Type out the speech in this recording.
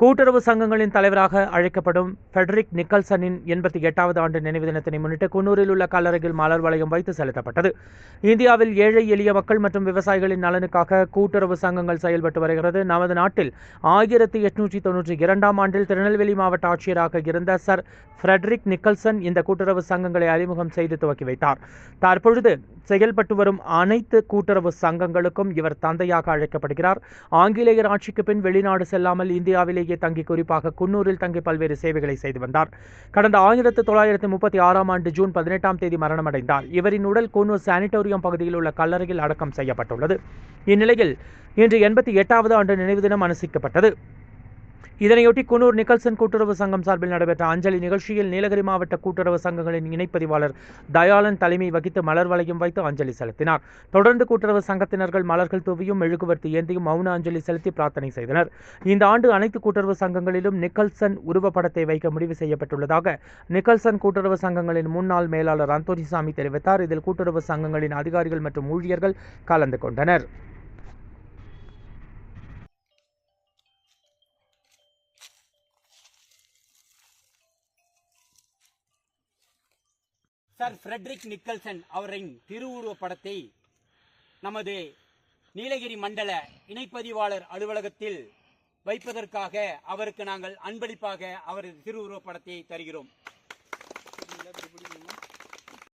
கூட்டுறவு சங்கங்களின் தலைவராக அழைக்கப்படும் ஃபெடரிக் நிக்கல்சனின் எண்பத்தி எட்டாவது ஆண்டு நினைவு தினத்தினை முன்னிட்டு குன்னூரில் உள்ள கல்லறையில் மலர் வளையம் வைத்து செலுத்தப்பட்டது. இந்தியாவில் ஏழை எளிய மக்கள் மற்றும் விவசாயிகளின் நலனுக்காக கூட்டுறவு சங்கங்கள் செயல்பட்டு வருகிறது. நமது நாட்டில் ஆயிரத்தி எட்நூற்றி தொன்னூற்றி இரண்டாம் ஆண்டில் திருநெல்வேலி மாவட்ட ஆட்சியராக இருந்த சர் ஃப்ரெட்ரிக் நிக்கல்சன் இந்த கூட்டுறவு சங்கங்களை அறிமுகம் செய்து துவக்கி வைத்தார். தற்பொழுது செயல்பட்டு வரும் அனைத்து கூட்டுறவு சங்கங்களுக்கும் இவர் தந்தையாக அழைக்கப்படுகிறார். ஆங்கிலேயர் ஆட்சிக்கு பின் வெளிநாடு செல்லாமல் இந்தியாவிலேயே தங்கி குறிப்பாக குன்னூரில் தங்கி பல்வேறு சேவைகளை செய்து வந்தார். கடந்த ஆயிரத்து தொள்ளாயிரத்து முப்பத்தி ஆறாம் ஆண்டு ஜூன் பதினெட்டாம் தேதி மரணமடைந்தார். இவரின் உடல் குன்னூர் சானிட்டோரியம் பகுதியில் உள்ள கல்லறையில் அடக்கம் செய்யப்பட்டுள்ளது. இந்நிலையில் இன்று எண்பத்தி எட்டாவது ஆண்டு நினைவு தினம் அனுசிக்கப்பட்டது இதனையொட்டி குன்னூர் நிக்கல்சன் கூட்டுறவு சங்கம் சார்பில் நடைபெற்ற அஞ்சலி நிகழ்ச்சியில் நீலகிரி மாவட்ட கூட்டுறவு சங்கங்களின் இணைப்பதிவாளர் தயாளன் தலைமை வகித்து மலர் வளையம் வைத்து அஞ்சலி செலுத்தினார். தொடர்ந்து கூட்டுறவு சங்கத்தினர்கள் மலர்கள் தூவியும் மெழுகுவர்த்தி ஏந்தியும் மௌன அஞ்சலி செலுத்தி பிரார்த்தனை செய்தனர். இந்த ஆண்டு அனைத்து கூட்டுறவு சங்கங்களிலும் நிக்கல்சன் உருவப்படத்தை வைக்க முடிவு செய்யப்பட்டுள்ளதாக நிக்கல்சன் கூட்டுறவு சங்கங்களின் முன்னாள் மேலாளர் அந்தோனிசாமி தெரிவித்தார். இதில் கூட்டுறவு சங்கங்களின் அதிகாரிகள் மற்றும் ஊழியர்கள் கலந்து கொண்டனர். சர் ஃப்ரெட்ரிக் நிக்கல்சன் அவரின் திருவுருவ படத்தை நமது நீலகிரி மண்டல இணைப்பதிவாளர் அலுவலகத்தில் வைப்பதற்காக அவருக்கு நாங்கள் அன்பளிப்பாக அவரது திருவுருவ படத்தை தருகிறோம்.